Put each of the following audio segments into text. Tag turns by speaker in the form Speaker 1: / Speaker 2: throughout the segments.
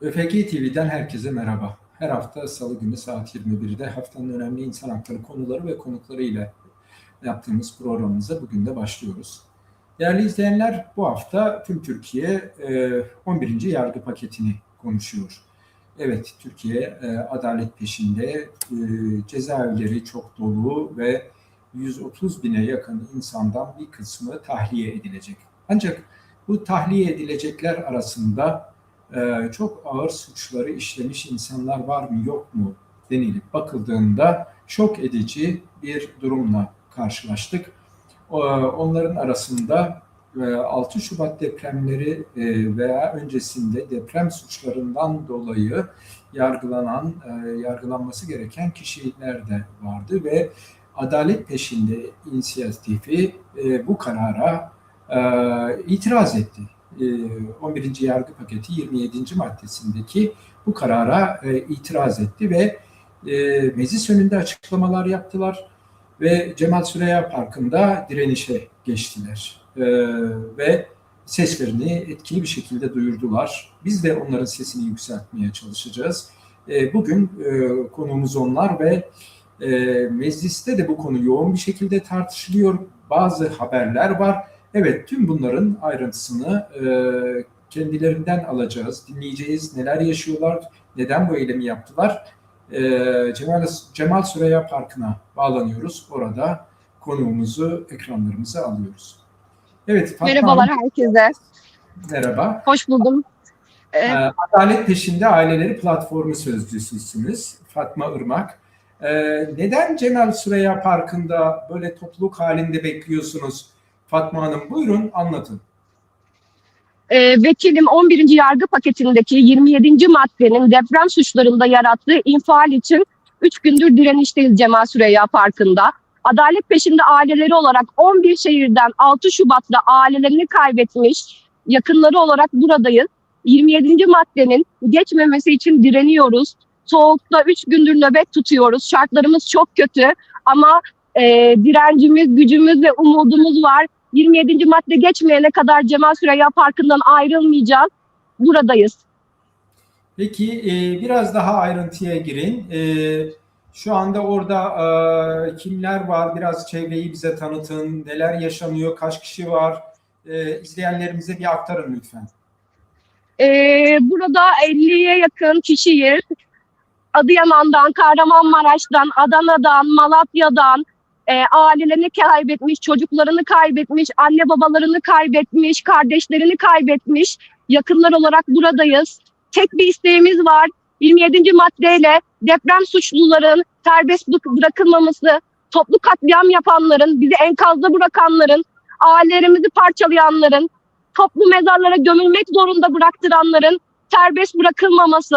Speaker 1: ÖFG TV'den herkese merhaba. Her hafta Salı günü saat 21'de haftanın önemli insan hakları konuları ve konukları ile yaptığımız programımıza bugün de başlıyoruz. Değerli izleyenler, bu hafta tüm Türkiye e, 11. yargı paketini konuşuyor. Evet, Türkiye e, adalet peşinde, e, cezaevleri çok dolu ve 130 bine yakın insandan bir kısmı tahliye edilecek. Ancak bu tahliye edilecekler arasında e, çok ağır suçları işlemiş insanlar var mı yok mu denilip bakıldığında şok edici bir durumla karşılaştık. E, onların arasında e, 6 Şubat depremleri e, veya öncesinde deprem suçlarından dolayı yargılanan, e, yargılanması gereken kişiler de vardı ve adalet peşinde inisiyatifi e, bu karara e, itiraz etti. 11. Yargı Paketi 27. maddesindeki bu karara e, itiraz etti ve e, meclis önünde açıklamalar yaptılar ve Cemal Süreya Parkı'nda direnişe geçtiler e, ve seslerini etkili bir şekilde duyurdular. Biz de onların sesini yükseltmeye çalışacağız. E, bugün e, konuğumuz onlar ve e, mecliste de bu konu yoğun bir şekilde tartışılıyor. Bazı haberler var Evet, tüm bunların ayrıntısını e, kendilerinden alacağız, dinleyeceğiz. Neler yaşıyorlar, neden bu eylemi yaptılar? E, Cemal, Cemal Süreya Parkı'na bağlanıyoruz. Orada konuğumuzu ekranlarımıza alıyoruz. Evet,
Speaker 2: Fatma Merhabalar
Speaker 1: Hanım,
Speaker 2: herkese.
Speaker 1: Merhaba.
Speaker 2: Hoş buldum.
Speaker 1: Ee, Adalet Peşinde Aileleri Platformu Sözcüsüsünüz Fatma Irmak. Ee, neden Cemal Süreya Parkı'nda böyle topluluk halinde bekliyorsunuz? Fatma Hanım buyurun anlatın.
Speaker 2: Ee, vekilim 11. yargı paketindeki 27. maddenin deprem suçlarında yarattığı infial için 3 gündür direnişteyiz Cemal Süreyya Parkı'nda. Adalet peşinde aileleri olarak 11 şehirden 6 Şubat'ta ailelerini kaybetmiş yakınları olarak buradayız. 27. maddenin geçmemesi için direniyoruz. Soğukta 3 gündür nöbet tutuyoruz. Şartlarımız çok kötü ama e, direncimiz, gücümüz ve umudumuz var. 27. madde geçmeyene kadar Cemal Süreyya Parkı'ndan ayrılmayacağız. Buradayız.
Speaker 1: Peki e, biraz daha ayrıntıya girin. E, şu anda orada e, kimler var? Biraz çevreyi bize tanıtın. Neler yaşanıyor? Kaç kişi var? E, izleyenlerimize bir aktarın lütfen.
Speaker 2: E, burada 50'ye yakın kişiyiz. Adıyaman'dan, Kahramanmaraş'tan, Adana'dan, Malatya'dan, e, ailelerini kaybetmiş, çocuklarını kaybetmiş, anne babalarını kaybetmiş, kardeşlerini kaybetmiş yakınlar olarak buradayız. Tek bir isteğimiz var. 27. maddeyle deprem suçluların serbest bırakılmaması, toplu katliam yapanların, bizi enkazda bırakanların, ailelerimizi parçalayanların, toplu mezarlara gömülmek zorunda bıraktıranların serbest bırakılmaması.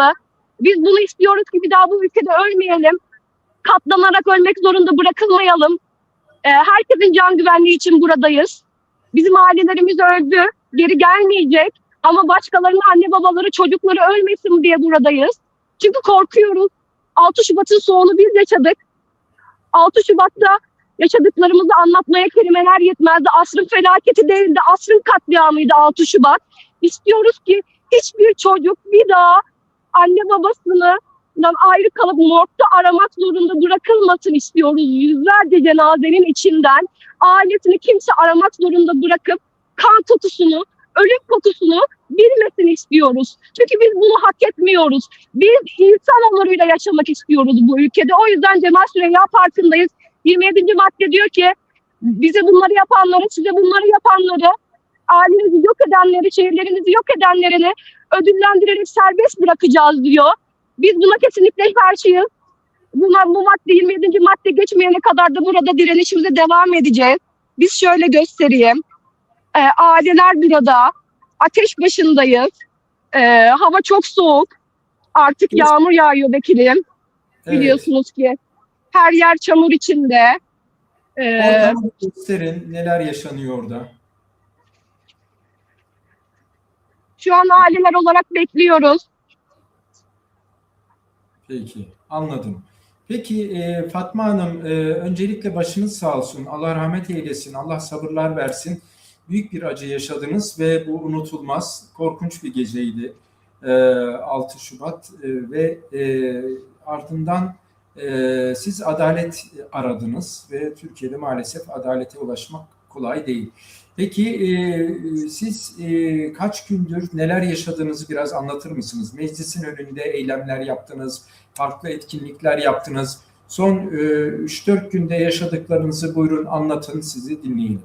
Speaker 2: Biz bunu istiyoruz ki bir daha bu ülkede ölmeyelim. Katlanarak ölmek zorunda bırakılmayalım. Ee, herkesin can güvenliği için buradayız. Bizim ailelerimiz öldü, geri gelmeyecek. Ama başkalarının anne babaları, çocukları ölmesin diye buradayız. Çünkü korkuyoruz. 6 Şubat'ın soğunu biz yaşadık. 6 Şubat'ta yaşadıklarımızı anlatmaya kelimeler yetmezdi. Asrın felaketi değildi, asrın katliamıydı 6 Şubat. İstiyoruz ki hiçbir çocuk bir daha anne babasını ayrı kalıp morgda aramak zorunda bırakılmasın istiyoruz. Yüzlerce cenazenin içinden ailesini kimse aramak zorunda bırakıp kan kokusunu, ölüm kokusunu bilmesin istiyoruz. Çünkü biz bunu hak etmiyoruz. Biz insan onuruyla yaşamak istiyoruz bu ülkede. O yüzden Cemal Süreyya Parkı'ndayız. 27. madde diyor ki bize bunları yapanları, size bunları yapanları, ailenizi yok edenleri, şehirlerinizi yok edenlerini ödüllendirerek serbest bırakacağız diyor. Biz buna kesinlikle karşıyız. Buna, bu madde 27. madde geçmeyene kadar da burada direnişimize devam edeceğiz. Biz şöyle göstereyim. E, aileler burada. Ateş başındayız. E, hava çok soğuk. Artık
Speaker 1: Evet.
Speaker 2: yağmur yağıyor vekilim.
Speaker 1: Evet.
Speaker 2: Biliyorsunuz ki. Her yer çamur içinde. E,
Speaker 1: Oradan gösterin neler yaşanıyor orada.
Speaker 2: şu an aileler olarak bekliyoruz.
Speaker 1: Peki, anladım. Peki e, Fatma Hanım, e, öncelikle başınız sağ olsun. Allah rahmet eylesin, Allah sabırlar versin. Büyük bir acı yaşadınız ve bu unutulmaz, korkunç bir geceydi. e, 6 Şubat e, ve e, ardından e, siz adalet aradınız ve Türkiye'de maalesef adalete ulaşmak kolay değil. Peki e, siz e, kaç gündür neler yaşadığınızı biraz anlatır mısınız? Meclisin önünde eylemler yaptınız, farklı etkinlikler yaptınız. Son e, 3-4 günde yaşadıklarınızı buyurun anlatın, sizi dinleyelim.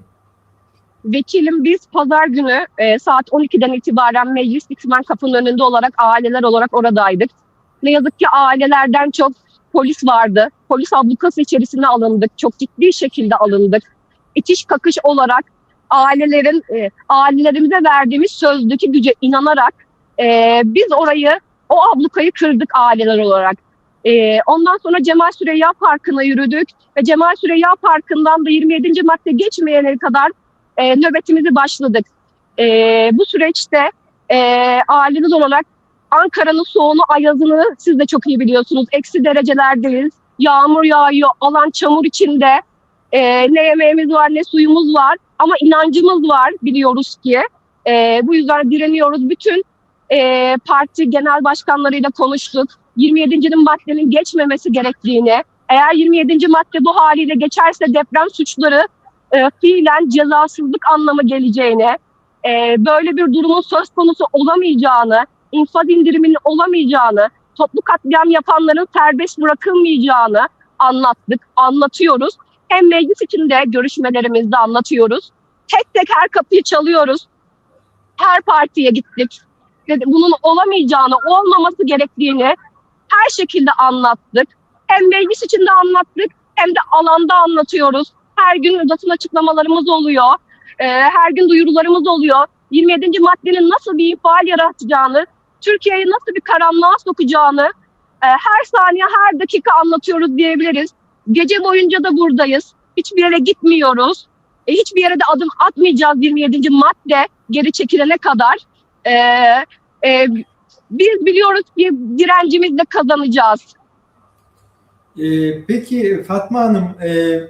Speaker 2: Vekilim biz pazar günü e, saat 12'den itibaren meclis bitmen kapının önünde olarak aileler olarak oradaydık. Ne yazık ki ailelerden çok polis vardı. Polis ablukası içerisine alındık. Çok ciddi şekilde alındık. İtiş kakış olarak ailelerin e, ailelerimize verdiğimiz sözdeki güce inanarak e, biz orayı o ablukayı kırdık aileler olarak. E, ondan sonra Cemal Süreyya Parkı'na yürüdük ve Cemal Süreyya Parkı'ndan da 27. madde geçmeyene kadar e, nöbetimizi başladık. E, bu süreçte e, ailemiz olarak Ankara'nın soğunu, ayazını siz de çok iyi biliyorsunuz. Eksi derecelerdeyiz. Yağmur yağıyor, alan çamur içinde. E, ne yemeğimiz var, ne suyumuz var. Ama inancımız var, biliyoruz ki. E, bu yüzden direniyoruz. Bütün e, parti genel başkanlarıyla konuştuk. 27. maddenin geçmemesi gerektiğini, eğer 27. madde bu haliyle geçerse deprem suçları e, fiilen cezasızlık anlamı geleceğini, e, böyle bir durumun söz konusu olamayacağını, infaz indiriminin olamayacağını, toplu katliam yapanların serbest bırakılmayacağını anlattık, anlatıyoruz. Hem meclis içinde görüşmelerimizde anlatıyoruz. Tek tek her kapıyı çalıyoruz. Her partiye gittik. Bunun olamayacağını, olmaması gerektiğini her şekilde anlattık. Hem meclis içinde anlattık hem de alanda anlatıyoruz. Her gün basın açıklamalarımız oluyor. Ee, her gün duyurularımız oluyor. 27. maddenin nasıl bir infial yaratacağını, Türkiye'yi nasıl bir karanlığa sokacağını e, her saniye, her dakika anlatıyoruz diyebiliriz. Gece boyunca da buradayız. Hiçbir yere gitmiyoruz. E, hiçbir yere de adım atmayacağız 27. madde geri çekilene kadar. E, e, biz biliyoruz ki direncimizle kazanacağız.
Speaker 1: Ee, peki Fatma Hanım, e,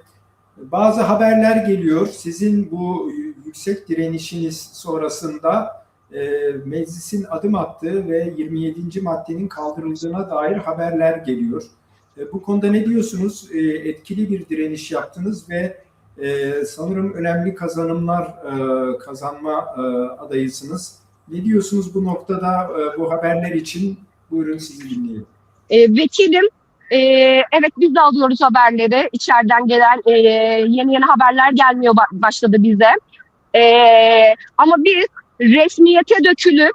Speaker 1: bazı haberler geliyor. Sizin bu yüksek direnişiniz sonrasında e, meclisin adım attığı ve 27. maddenin kaldırıldığına dair haberler geliyor. E, bu konuda ne diyorsunuz? E, etkili bir direniş yaptınız ve e, sanırım önemli kazanımlar kazanma adayısınız. Ne diyorsunuz bu noktada bu haberler için? Buyurun sizi dinleyelim.
Speaker 2: E, vekilim, evet biz de alıyoruz haberleri. İçeriden gelen yeni yeni haberler gelmiyor ba- başladı bize. Ama biz resmiyete dökülüp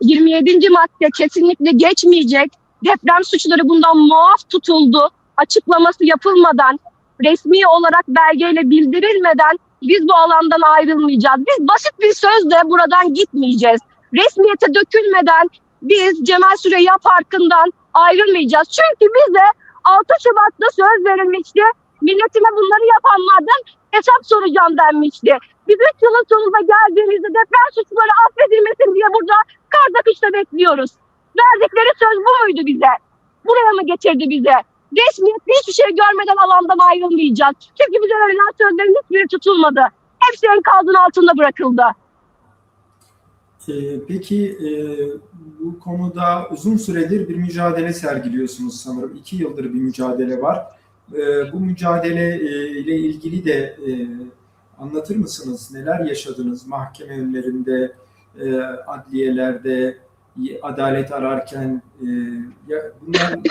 Speaker 2: 27. madde kesinlikle geçmeyecek. Deprem suçları bundan muaf tutuldu. Açıklaması yapılmadan, resmi olarak belgeyle bildirilmeden biz bu alandan ayrılmayacağız. Biz basit bir sözle buradan gitmeyeceğiz. Resmiyete dökülmeden biz Cemal Süreyya Parkı'ndan ayrılmayacağız. Çünkü bize 6 Şubat'ta söz verilmişti. Milletime bunları yapanlardan hesap soracağım denmişti. Biz 3 yılın sonunda geldiğimizde deprem suçları affedilmesin diye burada Kardakış'ta bekliyoruz. Verdikleri söz bu muydu bize? Buraya mı getirdi bize? Resmiyetli hiçbir şey görmeden alandan ayrılmayacağız. Çünkü bize verilen sözlerin hiçbiri tutulmadı. Hepsi enkazın altında bırakıldı.
Speaker 1: Ee, Peki e, bu konuda uzun süredir bir mücadele sergiliyorsunuz sanırım. İki yıldır bir mücadele var. Ee, Bu mücadele e, ile ilgili de e, anlatır mısınız? Neler yaşadınız mahkeme önlerinde, adliyelerde, adalet ararken? e, Bundan da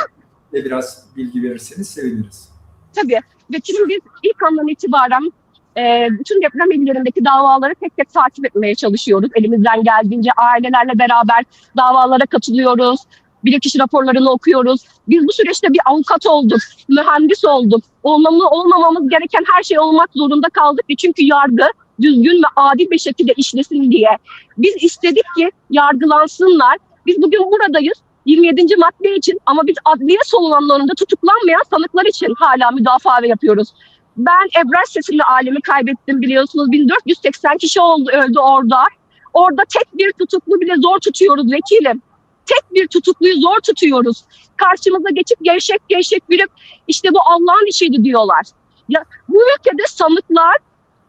Speaker 1: biraz bilgi verirseniz seviniriz.
Speaker 2: Tabii. Vekilim biz ilk andan itibaren e, bütün deprem illerindeki davaları tek tek takip etmeye çalışıyoruz. Elimizden geldiğince ailelerle beraber davalara katılıyoruz. Bilirkişi raporlarını okuyoruz. Biz bu süreçte bir avukat olduk, mühendis olduk. Olmamı, olmamamız gereken her şey olmak zorunda kaldık. Çünkü yargı düzgün ve adil bir şekilde işlesin diye. Biz istedik ki yargılansınlar. Biz bugün buradayız. 27. madde için ama biz adliye salonlarında tutuklanmayan sanıklar için hala müdafaa yapıyoruz. Ben Ebrar Sesili alemi kaybettim biliyorsunuz. 1480 kişi oldu, öldü orada. Orada tek bir tutuklu bile zor tutuyoruz vekilim. Tek bir tutukluyu zor tutuyoruz. Karşımıza geçip gevşek gevşek bilip işte bu Allah'ın işiydi diyorlar. Ya bu ülkede sanıklar,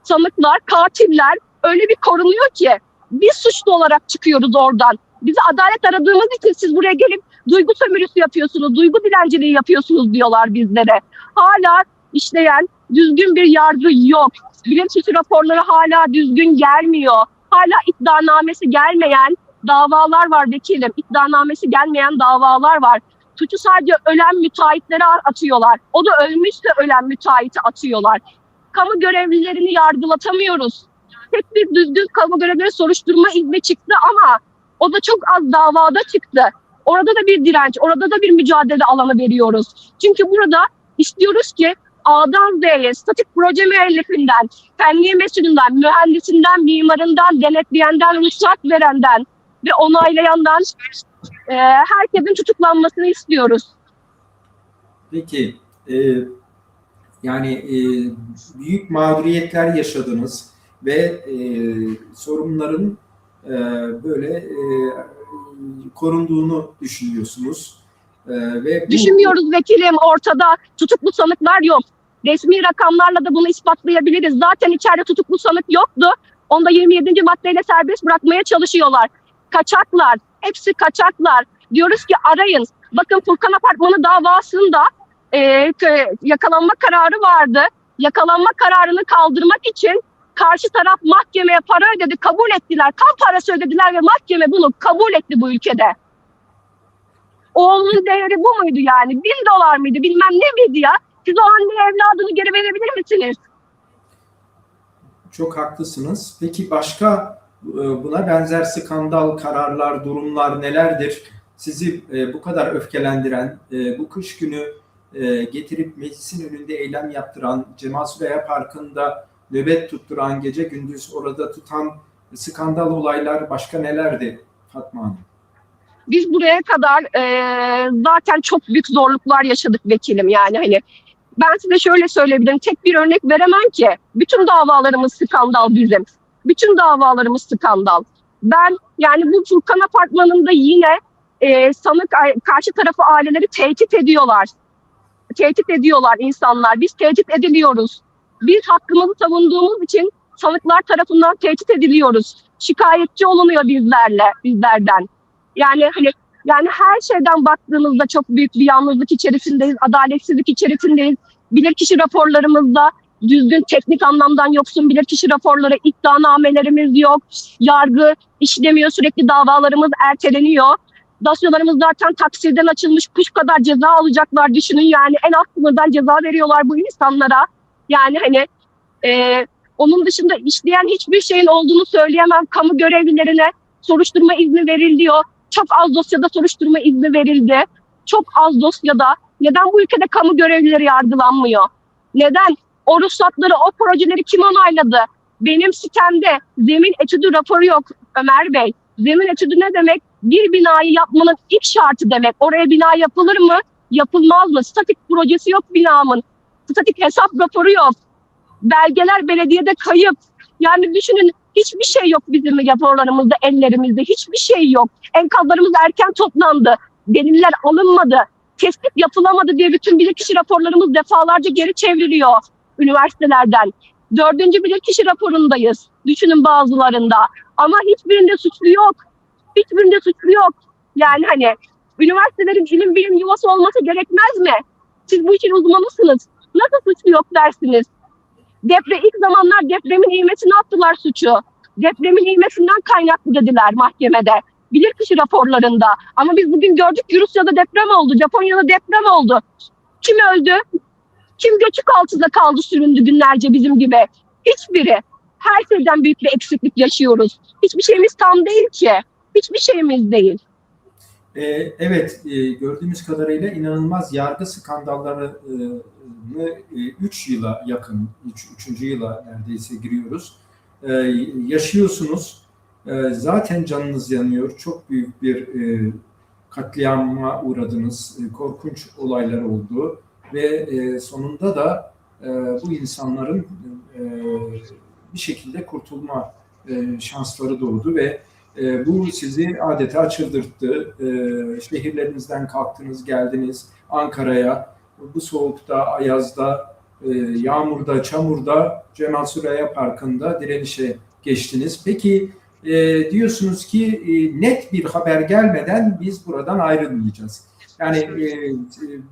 Speaker 2: sanıklar, katiller öyle bir korunuyor ki biz suçlu olarak çıkıyoruz oradan. Bizi adalet aradığımız için siz buraya gelip duygu sömürüsü yapıyorsunuz, duygu dilenciliği yapıyorsunuz diyorlar bizlere. Hala işleyen düzgün bir yargı yok. Bilirkişi raporları hala düzgün gelmiyor. Hala iddianamesi gelmeyen davalar var vekilim. İddianamesi gelmeyen davalar var. Suçu sadece ölen müteahhitlere atıyorlar. O da ölmüşse ölen müteahhiti atıyorlar. Kamu görevlilerini yargılatamıyoruz. Tek bir düzgün kamu görevlileri soruşturma izni çıktı ama o da çok az davada çıktı. Orada da bir direnç, orada da bir mücadele alanı veriyoruz. Çünkü burada istiyoruz ki A'dan Z'ye statik proje müellifinden, fenli mesulünden, mühendisinden, mimarından, denetleyenden, ruhsat verenden ve onaylayandan e, herkesin tutuklanmasını istiyoruz.
Speaker 1: Peki, e, yani e, büyük mağduriyetler yaşadınız ve e, sorunların e, böyle e, korunduğunu düşünüyorsunuz. E, ve bu,
Speaker 2: Düşünmüyoruz vekilim ortada tutuklu sanıklar yok. Resmi rakamlarla da bunu ispatlayabiliriz. Zaten içeride tutuklu sanık yoktu. Onda 27. maddeyle serbest bırakmaya çalışıyorlar. Kaçaklar, hepsi kaçaklar. Diyoruz ki arayın. Bakın Furkan Apartmanı davasında e, yakalanma kararı vardı. Yakalanma kararını kaldırmak için karşı taraf mahkemeye para ödedi, kabul ettiler. Kan parası ödediler ve mahkeme bunu kabul etti bu ülkede. Oğlunun değeri bu muydu yani? Bin dolar mıydı bilmem ne miydi ya? Siz o anneye evladını geri verebilir misiniz?
Speaker 1: Çok haklısınız. Peki başka e, buna benzer skandal kararlar, durumlar nelerdir? Sizi e, bu kadar öfkelendiren, e, bu kış günü e, getirip meclisin önünde eylem yaptıran, Cemal Süreya Parkı'nda nöbet tutturan, gece gündüz orada tutan skandal olaylar başka nelerdi Fatma Hanım?
Speaker 2: Biz buraya kadar eee, zaten çok büyük zorluklar yaşadık vekilim yani hani. Ben size şöyle söyleyebilirim tek bir örnek veremem ki. Bütün davalarımız skandal bizim. Bütün davalarımız skandal. Ben yani bu Furkan Apartmanı'nda yine eee sanık karşı tarafı aileleri tehdit ediyorlar tehdit ediyorlar insanlar. Biz tehdit ediliyoruz. Biz hakkımızı savunduğumuz için sanıklar tarafından tehdit ediliyoruz. Şikayetçi olunuyor bizlerle bizlerden. Yani hani yani her şeyden baktığımızda çok büyük bir yalnızlık içerisindeyiz, adaletsizlik içerisindeyiz. Bilirkişi raporlarımızda düzgün teknik anlamdan yoksun bilirkişi raporları, iddianamelerimiz yok, yargı işlemiyor, sürekli davalarımız erteleniyor. Dosyalarımız zaten taksirden açılmış, kuş kadar ceza alacaklar düşünün yani en alt sınırdan ceza veriyorlar bu insanlara. Yani hani e, onun dışında işleyen hiçbir şeyin olduğunu söyleyemem. Kamu görevlilerine soruşturma izni veriliyor. Çok az dosyada soruşturma izni verildi. Çok az dosyada. Neden bu ülkede kamu görevlileri yargılanmıyor? Neden? O ruhsatları, o projeleri kim onayladı? Benim sitemde zemin etüdü raporu yok Ömer Bey. Zemin etüdü ne demek? Bir binayı yapmanın ilk şartı demek. Oraya bina yapılır mı? Yapılmaz mı? Statik projesi yok binamın. Statik hesap raporu yok. Belgeler belediyede kayıp. Yani düşünün hiçbir şey yok bizim raporlarımızda, ellerimizde. Hiçbir şey yok. Enkazlarımız erken toplandı. Deliller alınmadı. Tespit yapılamadı diye bütün bilirkişi raporlarımız defalarca geri çevriliyor üniversitelerden. Dördüncü bilirkişi raporundayız. Düşünün bazılarında. Ama hiçbirinde suçlu yok. Hiçbirinde suçlu yok. Yani hani üniversitelerin ilim bilim yuvası olması gerekmez mi? Siz bu işin uzmanısınız. Nasıl suçlu yok dersiniz? Deprem ilk zamanlar depremin ivmesini attılar suçu. Depremin ivmesinden kaynaklı dediler mahkemede. Bilirkişi raporlarında. Ama biz bugün gördük ki Rusya'da deprem oldu, Japonya'da deprem oldu. Kim öldü? Kim göçük altında kaldı süründü günlerce bizim gibi? Hiçbiri. Her şeyden büyük bir eksiklik yaşıyoruz. Hiçbir şeyimiz tam değil ki. Hiçbir şeyimiz değil.
Speaker 1: Ee, evet, e, gördüğümüz kadarıyla inanılmaz yargı skandallarını 3 yıla yakın, 3. yıla neredeyse giriyoruz. Yaşıyorsunuz. Zaten canınız yanıyor. Çok büyük bir e, katliama uğradınız. E, korkunç olaylar oldu. Ve e, sonunda da e, bu insanların e, bir şekilde kurtulma e, şansları doğdu ve e, bu sizi adeta çıldırttı. E, şehirlerinizden kalktınız, geldiniz Ankara'ya. Bu soğukta, ayazda, e, yağmurda, çamurda Cemal Süreyya Parkı'nda direnişe geçtiniz. Peki e, diyorsunuz ki e, net bir haber gelmeden biz buradan ayrılmayacağız. Yani e,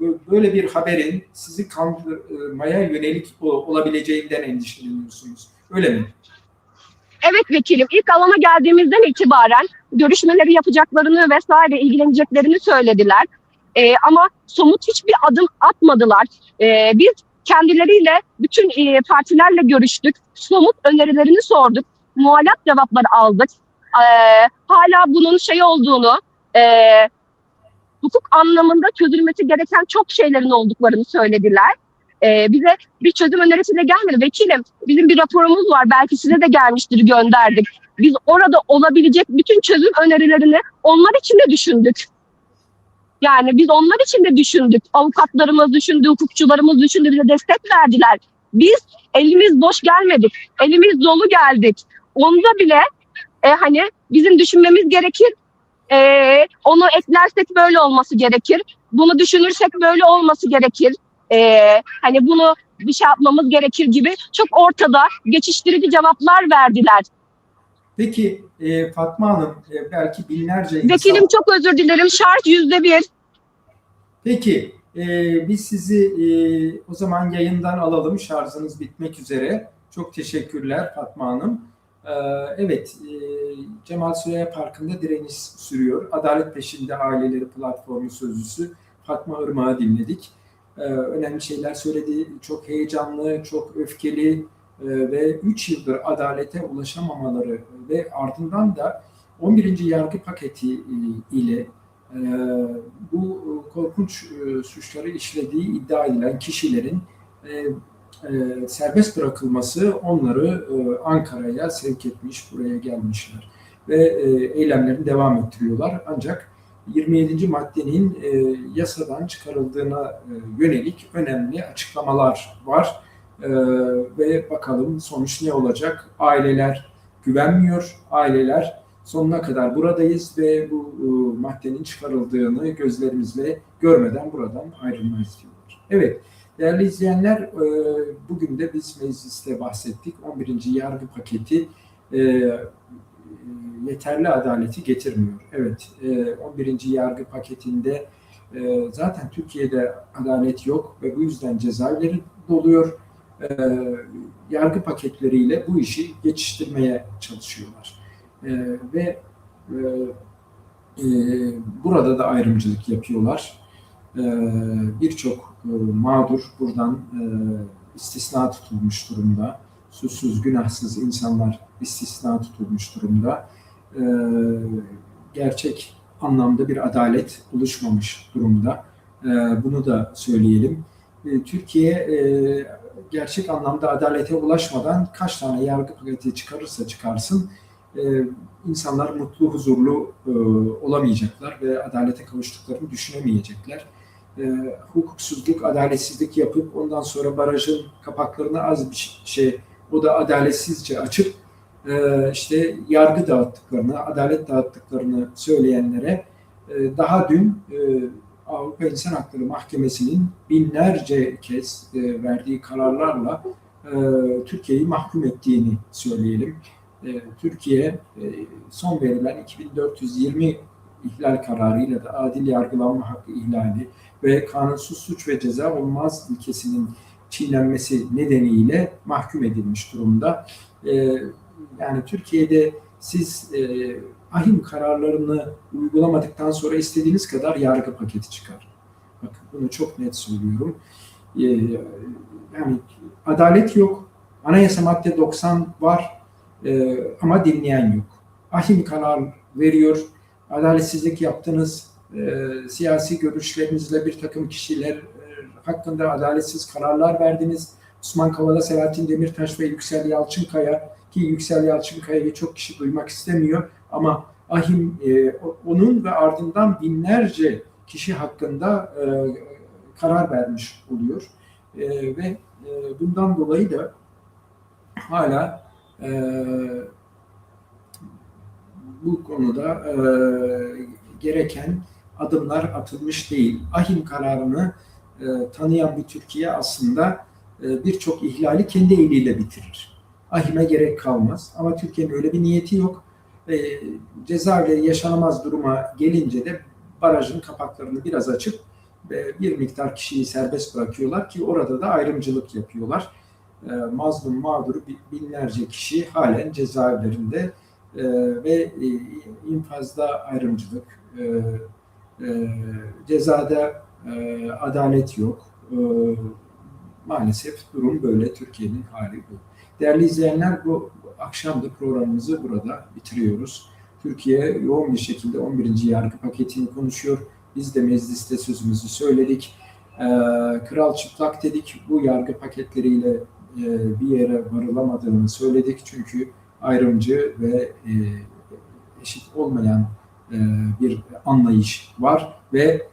Speaker 1: bö- böyle bir haberin sizi kandırmaya yönelik olabileceğinden endişeleniyorsunuz. Öyle mi?
Speaker 2: Evet vekilim ilk alana geldiğimizden itibaren görüşmeleri yapacaklarını vesaire ilgileneceklerini söylediler. Ee, ama somut hiçbir adım atmadılar. Ee, biz kendileriyle bütün e, partilerle görüştük. Somut önerilerini sorduk. Muhalefet cevapları aldık. Ee, hala bunun şey olduğunu e, hukuk anlamında çözülmesi gereken çok şeylerin olduklarını söylediler. Ee, bize bir çözüm önerisiyle gelmedi. Vekilim bizim bir raporumuz var. Belki size de gelmiştir gönderdik. Biz orada olabilecek bütün çözüm önerilerini onlar için de düşündük. Yani biz onlar için de düşündük. Avukatlarımız düşündü, hukukçularımız düşündü, bize destek verdiler. Biz elimiz boş gelmedik. Elimiz dolu geldik. Onda bile e, hani bizim düşünmemiz gerekir. E, onu eklersek böyle olması gerekir. Bunu düşünürsek böyle olması gerekir. E, hani bunu bir şey yapmamız gerekir gibi çok ortada geçiştirici cevaplar verdiler.
Speaker 1: Peki e, Fatma Hanım e, belki binlerce insan...
Speaker 2: Vekilim çok özür dilerim. Şart yüzde bir.
Speaker 1: Peki e, biz sizi e, o zaman yayından alalım. Şarjınız bitmek üzere. Çok teşekkürler Fatma Hanım. E, evet e, Cemal Süreyya Parkı'nda direniş sürüyor. Adalet Peşinde Aileleri Platformu Sözcüsü Fatma Irmak'ı dinledik. E, önemli şeyler söyledi. Çok heyecanlı, çok öfkeli e, ve 3 yıldır adalete ulaşamamaları ve ardından da 11. yargı paketi ile e, bu korkunç e, suçları işlediği iddia edilen kişilerin serbest bırakılması onları Ankara'ya sevk etmiş, buraya gelmişler ve eylemlerini devam ettiriyorlar. Ancak 27. maddenin e, yasadan çıkarıldığına e, yönelik önemli açıklamalar var E, ve bakalım sonuç ne olacak? Aileler güvenmiyor, aileler sonuna kadar buradayız ve bu e, maddenin çıkarıldığını gözlerimizle görmeden buradan ayrılmayız diyorlar. Evet, değerli izleyenler, e, bugün de biz mecliste bahsettik. 11. yargı paketi e, yeterli adaleti getirmiyor. Evet, e, 11. yargı paketinde e, zaten Türkiye'de adalet yok ve bu yüzden cezaevleri doluyor. E, yargı paketleriyle bu işi geçiştirmeye çalışıyorlar. E, ve burada da ayrımcılık yapıyorlar. E, Birçok mağdur buradan istisna tutulmuş durumda. Suçsuz, günahsız insanlar istisna tutulmuş durumda. E, gerçek anlamda bir adalet oluşmamış durumda. E, bunu da söyleyelim. E, Türkiye e, gerçek anlamda adalete ulaşmadan kaç tane yargı paketi çıkarırsa çıkarsın e, insanlar mutlu, huzurlu e, olamayacaklar ve adalete kavuştuklarını düşünemeyecekler. E, hukuksuzluk, adaletsizlik yapıp ondan sonra barajın kapaklarını az bir şey, o da adaletsizce açıp işte yargı dağıttıklarını, adalet dağıttıklarını söyleyenlere e, daha dün e, Avrupa İnsan Hakları Mahkemesi'nin binlerce kez e, verdiği kararlarla Türkiye'yi mahkum ettiğini söyleyelim. Türkiye son verilen 2420 ihlal kararıyla da adil yargılanma hakkı ihlali ve kanunsuz suç ve ceza olmaz ilkesinin çiğnenmesi nedeniyle mahkum edilmiş durumda. E, yani Türkiye'de siz ahim kararlarını uygulamadıktan sonra istediğiniz kadar yargı paketi çıkar. Bakın bunu çok net söylüyorum. Yani adalet yok. Anayasa madde 90 var ee, ama dinleyen yok. Ahim karar veriyor, adaletsizlik yaptınız, e, siyasi görüşlerinizle bir takım kişiler e, hakkında adaletsiz kararlar verdiniz. Osman Kavala, Selahattin Demirtaş ve Yüksel Yalçınkaya ki Yüksel Yalçınkaya'yı çok kişi duymak istemiyor ama ahim e, onun ve ardından binlerce kişi hakkında e, karar vermiş oluyor. E, ve e, bundan dolayı da hala e, bu konuda e, gereken adımlar atılmış değil. Ahim kararını e, tanıyan bir Türkiye aslında e, birçok ihlali kendi eliyle bitirir. Ahime gerek kalmaz. Ama Türkiye'nin öyle bir niyeti yok. E, cezaevleri yaşanamaz duruma gelince de barajın kapaklarını biraz açıp e, bir miktar kişiyi serbest bırakıyorlar ki orada da ayrımcılık yapıyorlar. E, mazlum mağdur bi- binlerce kişi halen cezaevlerinde e, ve e, infazda ayrımcılık, e, e, cezada e, adalet yok. E, maalesef durum böyle. Türkiye'nin hali bu. Değerli izleyenler bu akşam da programımızı burada bitiriyoruz. Türkiye yoğun bir şekilde 11. yargı paketini konuşuyor. Biz de mecliste sözümüzü söyledik. Ee, Kral çıplak dedik. Bu yargı paketleriyle e, bir yere varılamadığını söyledik. Çünkü ayrımcı ve e, eşit olmayan e, bir anlayış var ve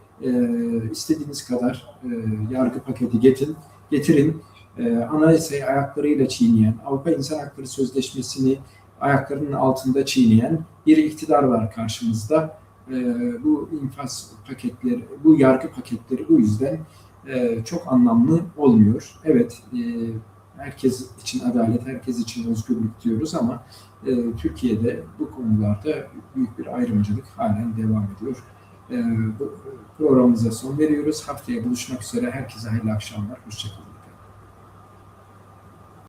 Speaker 1: istediğiniz kadar yargı paketi getirin, getirin. E, anayasayı ayaklarıyla çiğneyen, Avrupa İnsan Hakları Sözleşmesi'ni ayaklarının altında çiğneyen bir iktidar var karşımızda. E, bu infaz paketleri, bu yargı paketleri bu yüzden e, çok anlamlı olmuyor. Evet, e, herkes için adalet, herkes için özgürlük diyoruz ama e, Türkiye'de bu konularda büyük bir ayrımcılık halen devam ediyor. Bu programımıza son veriyoruz. Haftaya buluşmak üzere. Herkese hayırlı akşamlar. Hoşçakalın.